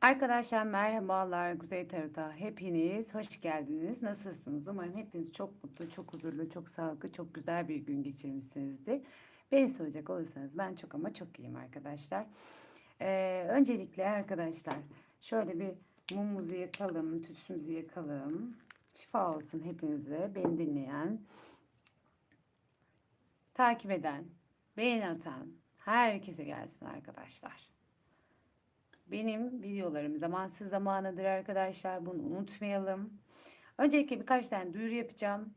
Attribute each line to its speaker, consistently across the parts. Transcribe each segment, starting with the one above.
Speaker 1: Arkadaşlar merhabalar Kuzey Tarot'a hepiniz hoş geldiniz. Nasılsınız? Umarım hepiniz çok mutlu, çok huzurlu, çok sağlıklı, çok güzel bir gün geçirmişsinizdir. Beni soracak olursanız ben çok ama çok iyiyim arkadaşlar. Ee, öncelikle arkadaşlar şöyle bir mumumuzu yakalım, tütsümüzü yakalım. Şifa olsun hepinize, beni dinleyen, takip eden, beğeni atan herkese gelsin arkadaşlar. Benim videolarım zamansız zamanıdır arkadaşlar. Bunu unutmayalım. Öncelikle birkaç tane duyuru yapacağım.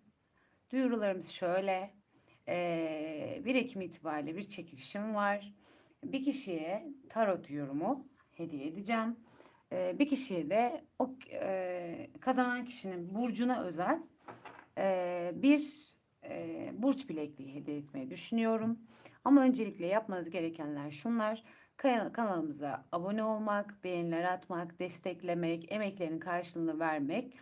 Speaker 1: Duyurularımız şöyle. Ee, 1 Ekim itibariyle bir çekilişim var. Bir kişiye tarot yorumu hediye edeceğim. Ee, bir kişiye de o e, kazanan kişinin burcuna özel e, bir e, burç bilekliği hediye etmeyi düşünüyorum. Ama öncelikle yapmanız gerekenler şunlar. Kanalımıza abone olmak, beğeniler atmak, desteklemek, emeklerinin karşılığını vermek.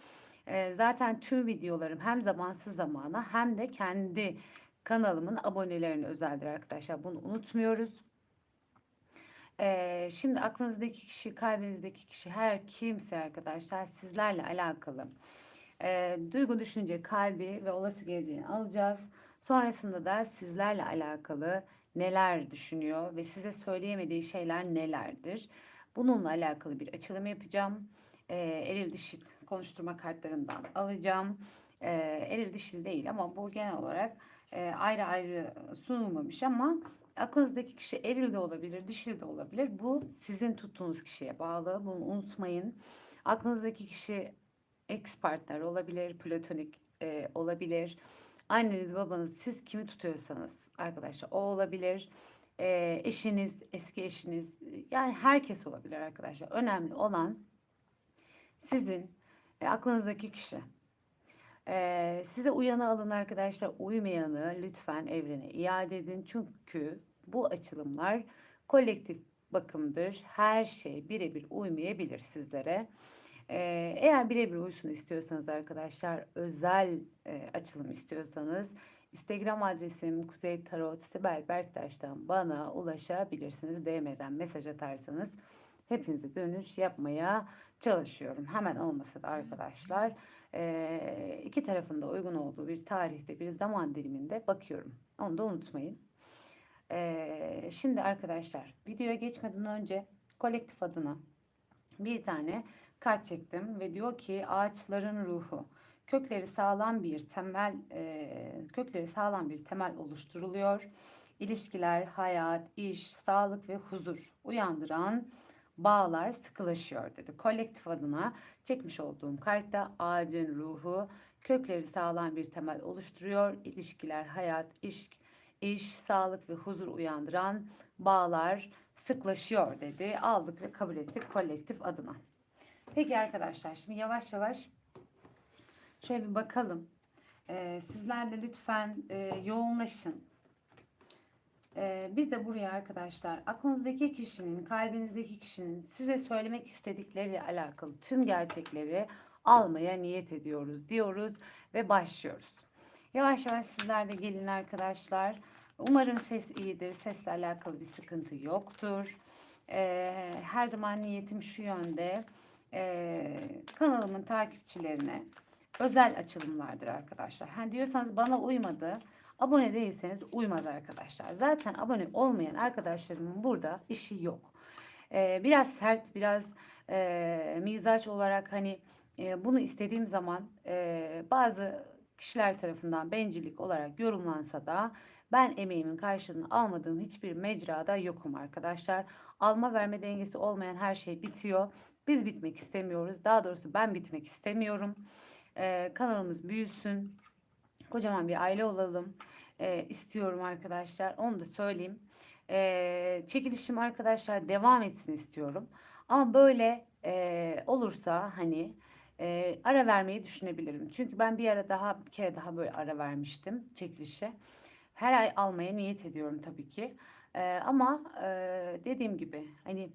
Speaker 1: Ee, zaten tüm videolarım hem zamansız zamana hem de kendi kanalımın abonelerine özeldir arkadaşlar. Bunu unutmuyoruz. Ee, şimdi aklınızdaki kişi, kalbinizdeki kişi her kimse arkadaşlar sizlerle alakalı. E, duygu, düşünce, kalbi ve olası geleceğini alacağız. Sonrasında da sizlerle alakalı neler düşünüyor ve size söyleyemediği şeyler nelerdir? Bununla alakalı bir açılım yapacağım. E, eril dişil konuşturma kartlarından alacağım. E, eril dişil değil ama bu genel olarak e, ayrı ayrı sunulmamış ama aklınızdaki kişi eril de olabilir, dişil de olabilir. Bu sizin tuttuğunuz kişiye bağlı. Bunu unutmayın. Aklınızdaki kişi ex partner olabilir, platonik e, olabilir Anneniz, babanız, siz kimi tutuyorsanız arkadaşlar o olabilir. E, eşiniz, eski eşiniz yani herkes olabilir arkadaşlar. Önemli olan sizin e, aklınızdaki kişi. E, size uyanı alın arkadaşlar. Uymayanı lütfen evrene iade edin. Çünkü bu açılımlar kolektif bakımdır. Her şey birebir uymayabilir sizlere. Eğer birebir uysun istiyorsanız arkadaşlar özel açılım istiyorsanız Instagram adresim Kuzey Tarot Sibel Berktaş'tan bana ulaşabilirsiniz. DM'den mesaj atarsanız hepinize dönüş yapmaya çalışıyorum. Hemen olmasa da arkadaşlar iki tarafında uygun olduğu bir tarihte bir zaman diliminde bakıyorum. Onu da unutmayın. Şimdi arkadaşlar videoya geçmeden önce kolektif adına bir tane kart çektim ve diyor ki ağaçların ruhu kökleri sağlam bir temel e, kökleri sağlam bir temel oluşturuluyor. İlişkiler, hayat, iş, sağlık ve huzur uyandıran bağlar sıkılaşıyor dedi. Kolektif adına çekmiş olduğum kartta ağacın ruhu kökleri sağlam bir temel oluşturuyor. İlişkiler, hayat, iş, iş, sağlık ve huzur uyandıran bağlar sıklaşıyor dedi. Aldık ve kabul ettik kolektif adına. Peki arkadaşlar şimdi yavaş yavaş şöyle bir bakalım. Ee, sizler de lütfen e, yoğunlaşın. Ee, biz de buraya arkadaşlar aklınızdaki kişinin, kalbinizdeki kişinin size söylemek istedikleriyle alakalı tüm gerçekleri almaya niyet ediyoruz diyoruz ve başlıyoruz. Yavaş yavaş sizler de gelin arkadaşlar. Umarım ses iyidir. Sesle alakalı bir sıkıntı yoktur. Ee, her zaman niyetim şu yönde e, kanalımın takipçilerine özel açılımlardır arkadaşlar. Hani diyorsanız bana uymadı. Abone değilseniz uymaz arkadaşlar. Zaten abone olmayan arkadaşlarımın burada işi yok. Ee, biraz sert, biraz e, mizaç olarak hani e, bunu istediğim zaman e, bazı kişiler tarafından bencillik olarak yorumlansa da ben emeğimin karşılığını almadığım hiçbir mecrada yokum arkadaşlar. Alma verme dengesi olmayan her şey bitiyor. Biz bitmek istemiyoruz. Daha doğrusu ben bitmek istemiyorum. Ee, kanalımız büyüsün. Kocaman bir aile olalım. Ee, istiyorum arkadaşlar. Onu da söyleyeyim. Ee, çekilişim arkadaşlar devam etsin istiyorum. Ama böyle e, olursa hani e, ara vermeyi düşünebilirim. Çünkü ben bir ara daha bir kere daha böyle ara vermiştim çekilişe. Her ay almaya niyet ediyorum tabii ki. E, ama e, dediğim gibi hani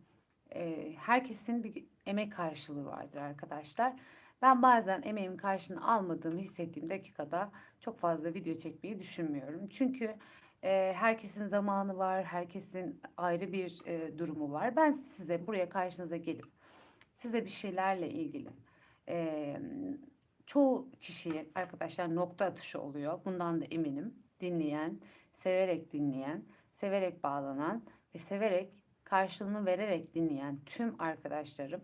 Speaker 1: e, herkesin bir emek karşılığı vardır arkadaşlar. Ben bazen emeğimin karşılığını almadığımı hissettiğim dakikada çok fazla video çekmeyi düşünmüyorum. Çünkü herkesin zamanı var, herkesin ayrı bir durumu var. Ben size buraya karşınıza gelip size bir şeylerle ilgili. Çoğu kişi arkadaşlar nokta atışı oluyor. Bundan da eminim. Dinleyen, severek dinleyen, severek bağlanan ve severek karşılığını vererek dinleyen tüm arkadaşlarım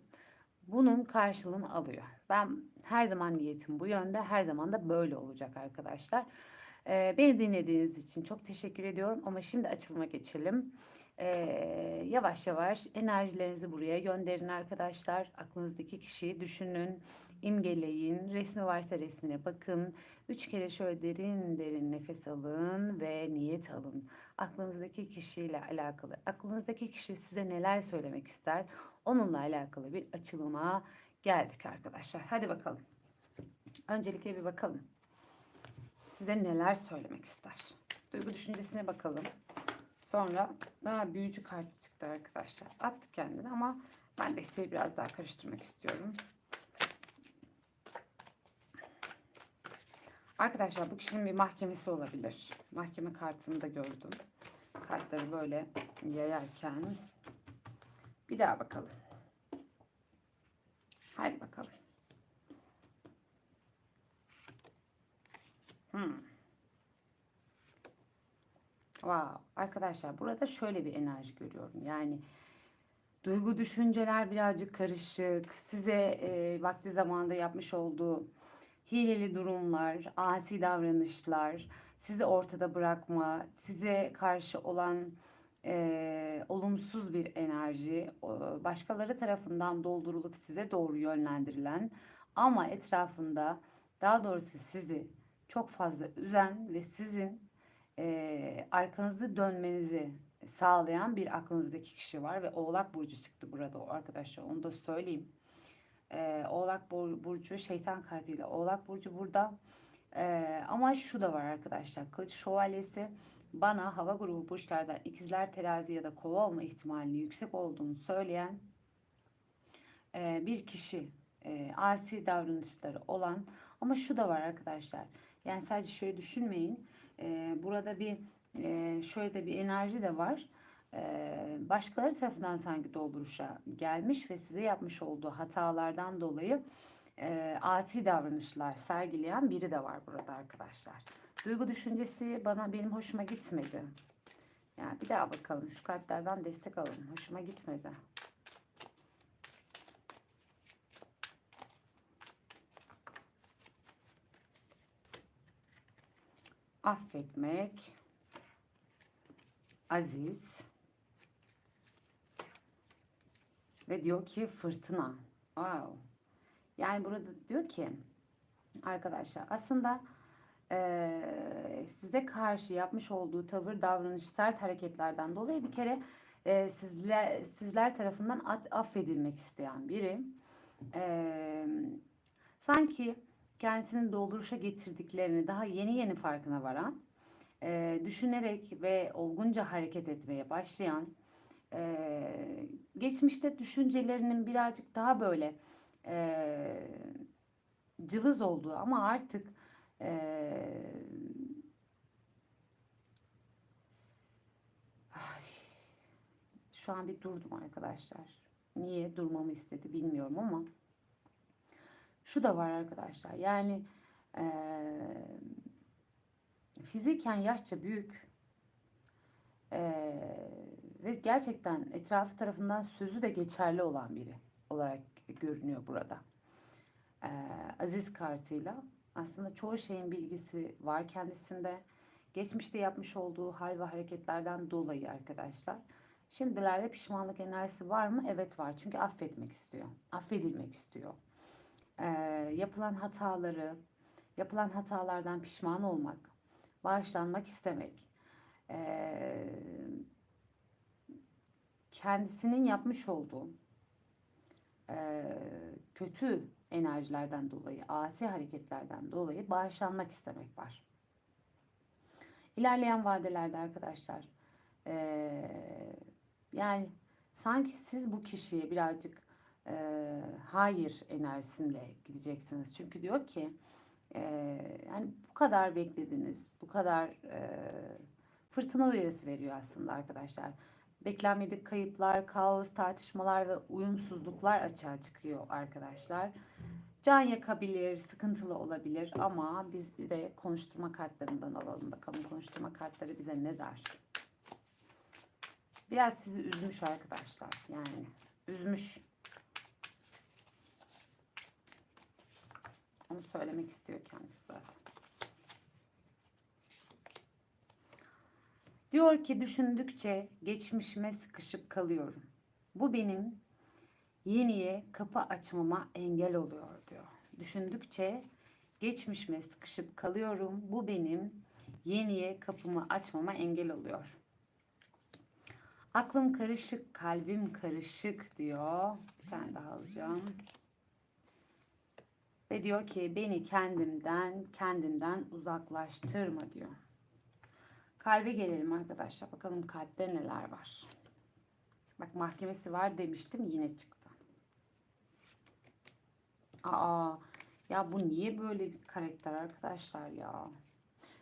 Speaker 1: bunun karşılığını alıyor. Ben her zaman niyetim bu yönde, her zaman da böyle olacak arkadaşlar. Ee, beni dinlediğiniz için çok teşekkür ediyorum ama şimdi açılıma geçelim. Ee, yavaş yavaş enerjilerinizi buraya gönderin arkadaşlar. Aklınızdaki kişiyi düşünün, imgeleyin, resmi varsa resmine bakın. Üç kere şöyle derin derin nefes alın ve niyet alın. Aklınızdaki kişiyle alakalı, aklınızdaki kişi size neler söylemek ister? Onunla alakalı bir açılıma geldik arkadaşlar. Hadi bakalım. Öncelikle bir bakalım. Size neler söylemek ister? Duygu düşüncesine bakalım. Sonra daha büyücü kartı çıktı arkadaşlar. Attı kendini ama ben desteği biraz daha karıştırmak istiyorum. Arkadaşlar bu kişinin bir mahkemesi olabilir. Mahkeme kartını da gördüm. Kartları böyle yayarken bir daha bakalım. Hadi bakalım. Hmm. Wow. Arkadaşlar burada şöyle bir enerji görüyorum. Yani duygu düşünceler birazcık karışık. Size e, vakti zamanında yapmış olduğu hileli durumlar, asi davranışlar, sizi ortada bırakma, size karşı olan e, olumsuz bir enerji, başkaları tarafından doldurulup size doğru yönlendirilen ama etrafında daha doğrusu sizi çok fazla üzen ve sizin e, arkanızı dönmenizi sağlayan bir aklınızdaki kişi var ve Oğlak Burcu çıktı burada arkadaşlar onu da söyleyeyim. E, Oğlak Burcu şeytan kartıyla Oğlak Burcu burada. E, ama şu da var arkadaşlar Kılıç Şövalyesi bana hava grubu burçlardan ikizler terazi ya da kova olma ihtimalinin yüksek olduğunu söyleyen e, bir kişi e, asi davranışları olan ama şu da var arkadaşlar yani sadece şöyle düşünmeyin e, burada bir e, şöyle de bir enerji de var başkaları tarafından sanki dolduruşa gelmiş ve size yapmış olduğu hatalardan dolayı e, asi davranışlar sergileyen biri de var burada arkadaşlar. Duygu düşüncesi bana benim hoşuma gitmedi. Yani bir daha bakalım. Şu kartlardan destek alalım. Hoşuma gitmedi. Affetmek. Aziz. Ve diyor ki fırtına. Wow. Yani burada diyor ki arkadaşlar aslında e, size karşı yapmış olduğu tavır, davranış, sert hareketlerden dolayı bir kere e, sizler sizler tarafından affedilmek isteyen biri. E, sanki kendisinin dolduruşa getirdiklerini daha yeni yeni farkına varan, e, düşünerek ve olgunca hareket etmeye başlayan, e, geçmişte düşüncelerinin birazcık daha böyle e, cılız olduğu ama artık ee, şu an bir durdum arkadaşlar. Niye durmamı istedi bilmiyorum ama şu da var arkadaşlar. Yani e, fiziken yaşça büyük e, ve gerçekten etrafı tarafından sözü de geçerli olan biri olarak görünüyor burada. E, Aziz kartıyla aslında çoğu şeyin bilgisi var kendisinde. Geçmişte yapmış olduğu hal ve hareketlerden dolayı arkadaşlar. Şimdilerde pişmanlık enerjisi var mı? Evet var. Çünkü affetmek istiyor. Affedilmek istiyor. Ee, yapılan hataları, yapılan hatalardan pişman olmak, bağışlanmak istemek, ee, kendisinin yapmış olduğu e, kötü enerjilerden dolayı, asi hareketlerden dolayı bağışlanmak istemek var. İlerleyen vadelerde arkadaşlar e, yani sanki siz bu kişiye birazcık e, hayır enerjisiyle gideceksiniz. Çünkü diyor ki e, yani bu kadar beklediniz, bu kadar e, fırtına uyarısı veriyor aslında arkadaşlar. Beklenmedik kayıplar, kaos, tartışmalar ve uyumsuzluklar açığa çıkıyor arkadaşlar. Can yakabilir, sıkıntılı olabilir ama biz de konuşturma kartlarından alalım bakalım. Konuşturma kartları bize ne der? Biraz sizi üzmüş arkadaşlar. Yani üzmüş. Onu söylemek istiyor kendisi zaten. Diyor ki düşündükçe geçmişime sıkışıp kalıyorum. Bu benim yeniye kapı açmama engel oluyor diyor. Düşündükçe geçmişime sıkışıp kalıyorum. Bu benim yeniye kapımı açmama engel oluyor. Aklım karışık, kalbim karışık diyor. Bir tane daha alacağım. Ve diyor ki beni kendimden, kendimden uzaklaştırma diyor. Kalbe gelelim arkadaşlar. Bakalım kalpte neler var. Bak mahkemesi var demiştim yine çıktı. Aa ya bu niye böyle bir karakter arkadaşlar ya.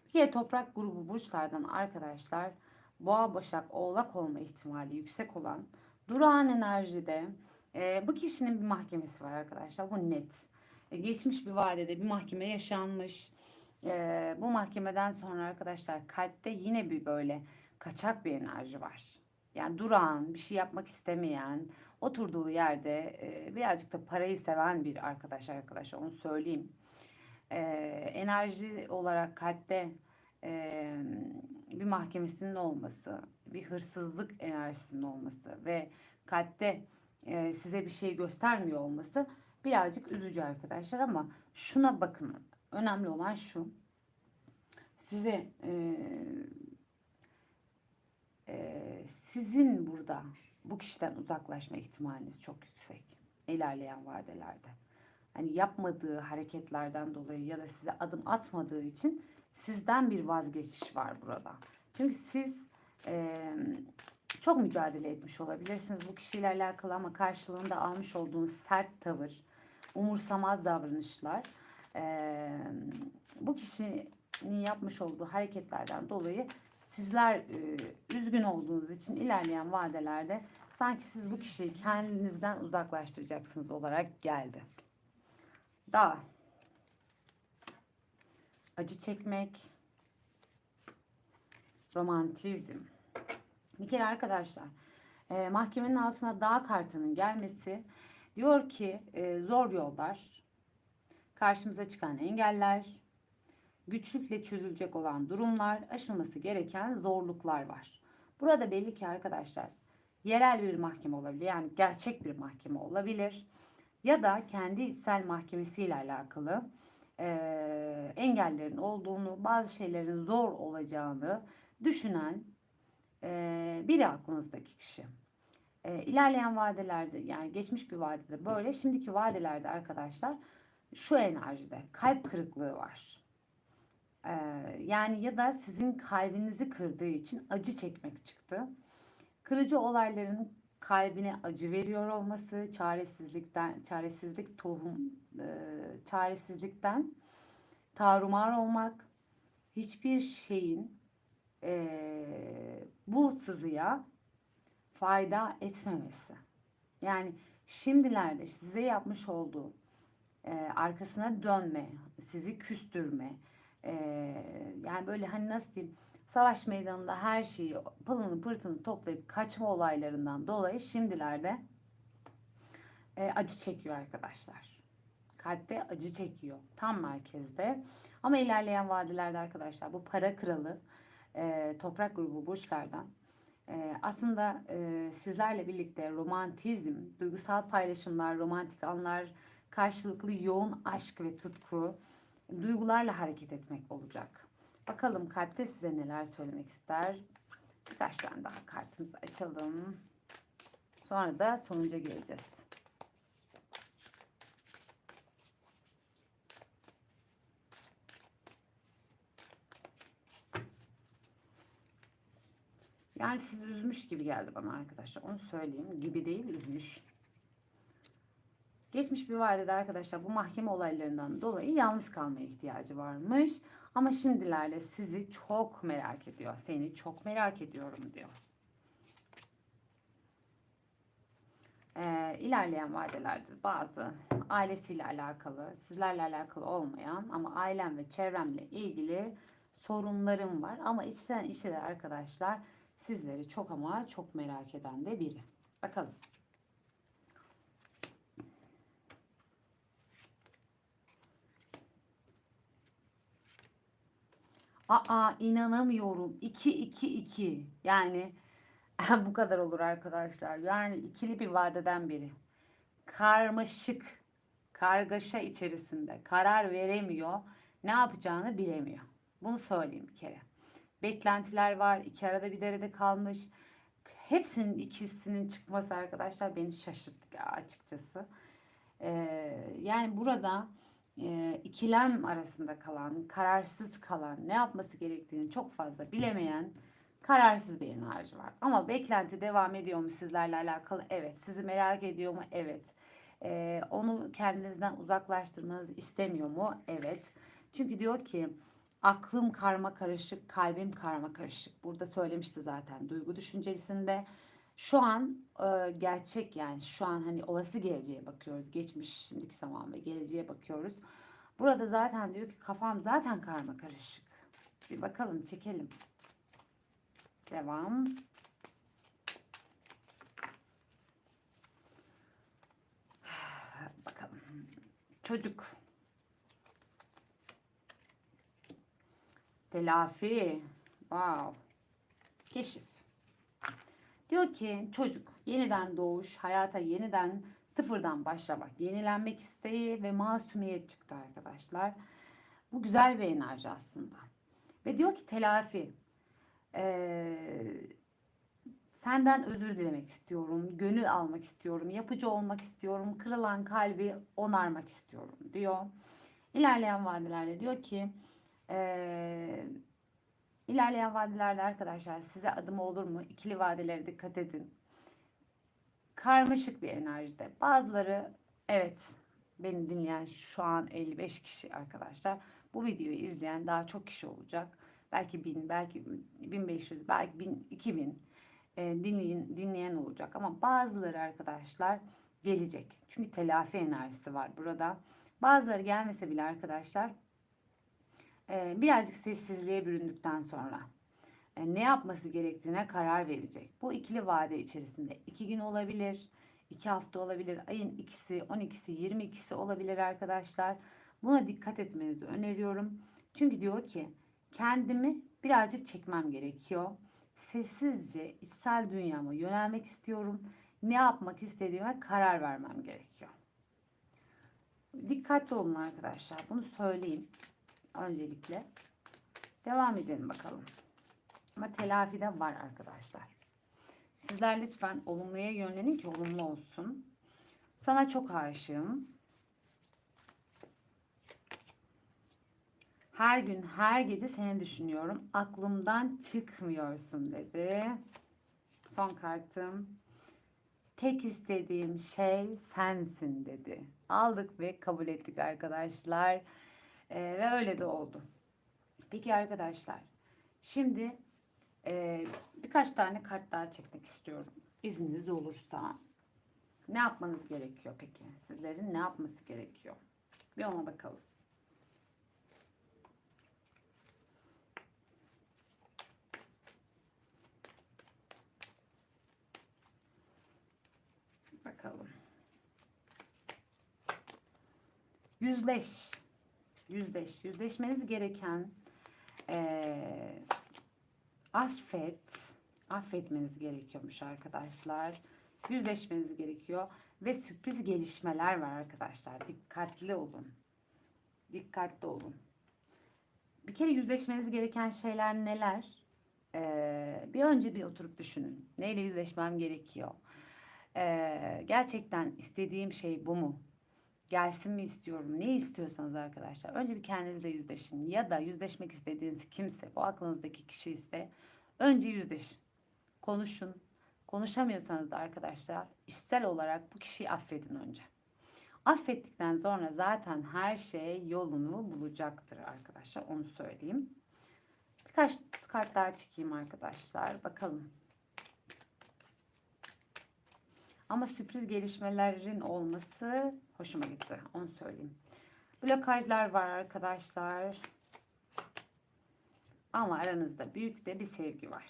Speaker 1: Bir kere toprak grubu burçlardan arkadaşlar boğa başak oğlak olma ihtimali yüksek olan durağan enerjide e, bu kişinin bir mahkemesi var arkadaşlar bu net. E, geçmiş bir vadede bir mahkeme yaşanmış. E, bu mahkemeden sonra arkadaşlar kalpte yine bir böyle kaçak bir enerji var. Yani durağan, bir şey yapmak istemeyen, oturduğu yerde e, birazcık da parayı seven bir arkadaş arkadaşlar onu söyleyeyim. E, enerji olarak kalpte e, bir mahkemesinin olması, bir hırsızlık enerjisinin olması ve kalpte e, size bir şey göstermiyor olması birazcık üzücü arkadaşlar ama şuna bakın. Önemli olan şu. Size e, e, sizin burada bu kişiden uzaklaşma ihtimaliniz çok yüksek ilerleyen vadelerde. Hani yapmadığı hareketlerden dolayı ya da size adım atmadığı için sizden bir vazgeçiş var burada. Çünkü siz e, çok mücadele etmiş olabilirsiniz bu kişiyle alakalı ama karşılığında almış olduğunuz sert tavır, umursamaz davranışlar e, bu kişinin yapmış olduğu hareketlerden dolayı sizler e, üzgün olduğunuz için ilerleyen vadelerde sanki siz bu kişiyi kendinizden uzaklaştıracaksınız olarak geldi. Daha acı çekmek, romantizm. Bir kere arkadaşlar e, mahkemenin altına dağ kartının gelmesi diyor ki e, zor yollar, karşımıza çıkan engeller, güçlükle çözülecek olan durumlar, aşılması gereken zorluklar var. Burada belli ki arkadaşlar yerel bir mahkeme olabilir. Yani gerçek bir mahkeme olabilir. Ya da kendi içsel mahkemesiyle alakalı e, engellerin olduğunu, bazı şeylerin zor olacağını düşünen e, biri aklınızdaki kişi. E, ilerleyen vadelerde yani geçmiş bir vadede böyle, şimdiki vadelerde arkadaşlar şu enerjide kalp kırıklığı var. E, yani ya da sizin kalbinizi kırdığı için acı çekmek çıktı. Kırıcı olayların kalbine acı veriyor olması, çaresizlikten, çaresizlik tohum, e, çaresizlikten tarumar olmak, hiçbir şeyin e, bu sızıya fayda etmemesi. Yani şimdilerde size yapmış olduğu e, arkasına dönme, sizi küstürme, e, yani böyle hani nasıl diyeyim savaş meydanında her şeyi pılını pırtını toplayıp kaçma olaylarından dolayı şimdilerde e, acı çekiyor arkadaşlar. Kalpte acı çekiyor. Tam merkezde. Ama ilerleyen vadilerde arkadaşlar bu para kralı e, toprak grubu burçlardan e, aslında e, sizlerle birlikte romantizm, duygusal paylaşımlar, romantik anlar, karşılıklı yoğun aşk ve tutku, duygularla hareket etmek olacak. Bakalım kalpte size neler söylemek ister. Birkaç tane daha kartımızı açalım. Sonra da sonuca geleceğiz. Yani sizi üzmüş gibi geldi bana arkadaşlar. Onu söyleyeyim. Gibi değil üzmüş. Geçmiş bir vadede arkadaşlar bu mahkeme olaylarından dolayı yalnız kalmaya ihtiyacı varmış. Ama şimdilerde sizi çok merak ediyor. Seni çok merak ediyorum diyor. Ee, ilerleyen vadelerde bazı ailesiyle alakalı, sizlerle alakalı olmayan ama ailem ve çevremle ilgili sorunlarım var. Ama içten içe de arkadaşlar sizleri çok ama çok merak eden de biri. Bakalım. Aa inanamıyorum. 2 2 2. Yani bu kadar olur arkadaşlar. Yani ikili bir vadeden biri. Karmaşık, kargaşa içerisinde karar veremiyor. Ne yapacağını bilemiyor. Bunu söyleyeyim bir kere. Beklentiler var. iki arada bir derede kalmış. Hepsinin ikisinin çıkması arkadaşlar beni şaşırttı açıkçası. Ee, yani burada e, ikilem arasında kalan, kararsız kalan, ne yapması gerektiğini çok fazla bilemeyen kararsız bir enerji var. Ama beklenti devam ediyor mu sizlerle alakalı? Evet. Sizi merak ediyor mu? Evet. Ee, onu kendinizden uzaklaştırmanızı istemiyor mu? Evet. Çünkü diyor ki aklım karma karışık, kalbim karma karışık. Burada söylemişti zaten duygu düşüncesinde. Şu an e, gerçek yani şu an hani olası geleceğe bakıyoruz. Geçmiş, şimdiki zaman ve geleceğe bakıyoruz. Burada zaten diyor ki kafam zaten karma karışık. Bir bakalım çekelim. Devam. Bakalım. Çocuk. Telafi. Wow. Keşif. Diyor ki çocuk yeniden doğuş, hayata yeniden sıfırdan başlamak, yenilenmek isteği ve masumiyet çıktı arkadaşlar. Bu güzel bir enerji aslında. Ve diyor ki telafi. Ee, senden özür dilemek istiyorum, gönül almak istiyorum, yapıcı olmak istiyorum, kırılan kalbi onarmak istiyorum diyor. İlerleyen vadelerde diyor ki ee, ilerleyen vadelerde arkadaşlar size adım olur mu? İkili vadelere dikkat edin. Karmaşık bir enerjide. Bazıları evet beni dinleyen şu an 55 kişi arkadaşlar. Bu videoyu izleyen daha çok kişi olacak. Belki 1000, belki 1500, belki 1000, 2000 e, dinleyin, dinleyen olacak. Ama bazıları arkadaşlar gelecek. Çünkü telafi enerjisi var burada. Bazıları gelmese bile arkadaşlar birazcık sessizliğe büründükten sonra e, ne yapması gerektiğine karar verecek. Bu ikili vade içerisinde iki gün olabilir, iki hafta olabilir, ayın ikisi, 12'si, 22'si olabilir arkadaşlar. Buna dikkat etmenizi öneriyorum. Çünkü diyor ki kendimi birazcık çekmem gerekiyor. Sessizce içsel dünyama yönelmek istiyorum. Ne yapmak istediğime karar vermem gerekiyor. Dikkatli olun arkadaşlar. Bunu söyleyeyim öncelikle. Devam edelim bakalım. Ama telafi de var arkadaşlar. Sizler lütfen olumluya yönlenin ki olumlu olsun. Sana çok aşığım. Her gün, her gece seni düşünüyorum. Aklımdan çıkmıyorsun dedi. Son kartım. Tek istediğim şey sensin dedi. Aldık ve kabul ettik arkadaşlar. Ee, ve öyle de oldu. Peki arkadaşlar. Şimdi e, birkaç tane kart daha çekmek istiyorum. İzniniz olursa. Ne yapmanız gerekiyor peki? Sizlerin ne yapması gerekiyor? Bir ona bakalım. Bakalım. Yüzleş. Yüzleş. Yüzleşmeniz gereken ee, affet. Affetmeniz gerekiyormuş arkadaşlar. Yüzleşmeniz gerekiyor. Ve sürpriz gelişmeler var arkadaşlar. Dikkatli olun. Dikkatli olun. Bir kere yüzleşmeniz gereken şeyler neler? Ee, bir önce bir oturup düşünün. Neyle yüzleşmem gerekiyor? Ee, gerçekten istediğim şey bu mu? Gelsin mi istiyorum? Ne istiyorsanız arkadaşlar. Önce bir kendinizle yüzleşin. Ya da yüzleşmek istediğiniz kimse, bu aklınızdaki kişi ise önce yüzleşin. Konuşun. Konuşamıyorsanız da arkadaşlar içsel olarak bu kişiyi affedin önce. Affettikten sonra zaten her şey yolunu bulacaktır arkadaşlar. Onu söyleyeyim. Birkaç kart daha çekeyim arkadaşlar. Bakalım. Ama sürpriz gelişmelerin olması hoşuma gitti. Onu söyleyeyim. Blokajlar var arkadaşlar. Ama aranızda büyük de bir sevgi var.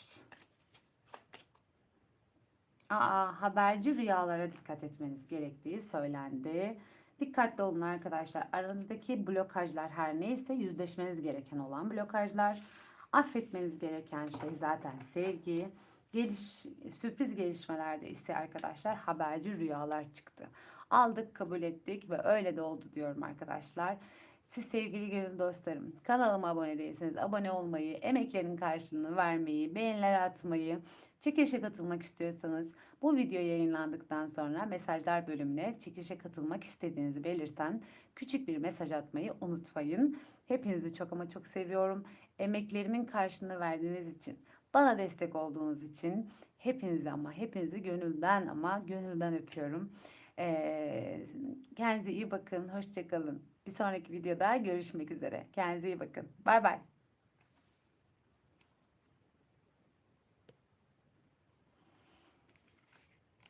Speaker 1: Aa, haberci rüyalara dikkat etmeniz gerektiği söylendi. Dikkatli olun arkadaşlar. Aranızdaki blokajlar her neyse yüzleşmeniz gereken olan blokajlar. Affetmeniz gereken şey zaten sevgi. Geliş, sürpriz gelişmelerde ise arkadaşlar haberci rüyalar çıktı. Aldık, kabul ettik ve öyle de oldu diyorum arkadaşlar. Siz sevgili gönül dostlarım kanalıma abone değilseniz abone olmayı, emeklerinin karşılığını vermeyi, beğeniler atmayı, çekilişe katılmak istiyorsanız bu video yayınlandıktan sonra mesajlar bölümüne çekilişe katılmak istediğinizi belirten küçük bir mesaj atmayı unutmayın. Hepinizi çok ama çok seviyorum. Emeklerimin karşılığını verdiğiniz için, bana destek olduğunuz için hepinizi ama hepinizi gönülden ama gönülden öpüyorum. Ee, kendinize iyi bakın. Hoşçakalın. Bir sonraki videoda görüşmek üzere. Kendinize iyi bakın. Bay bay.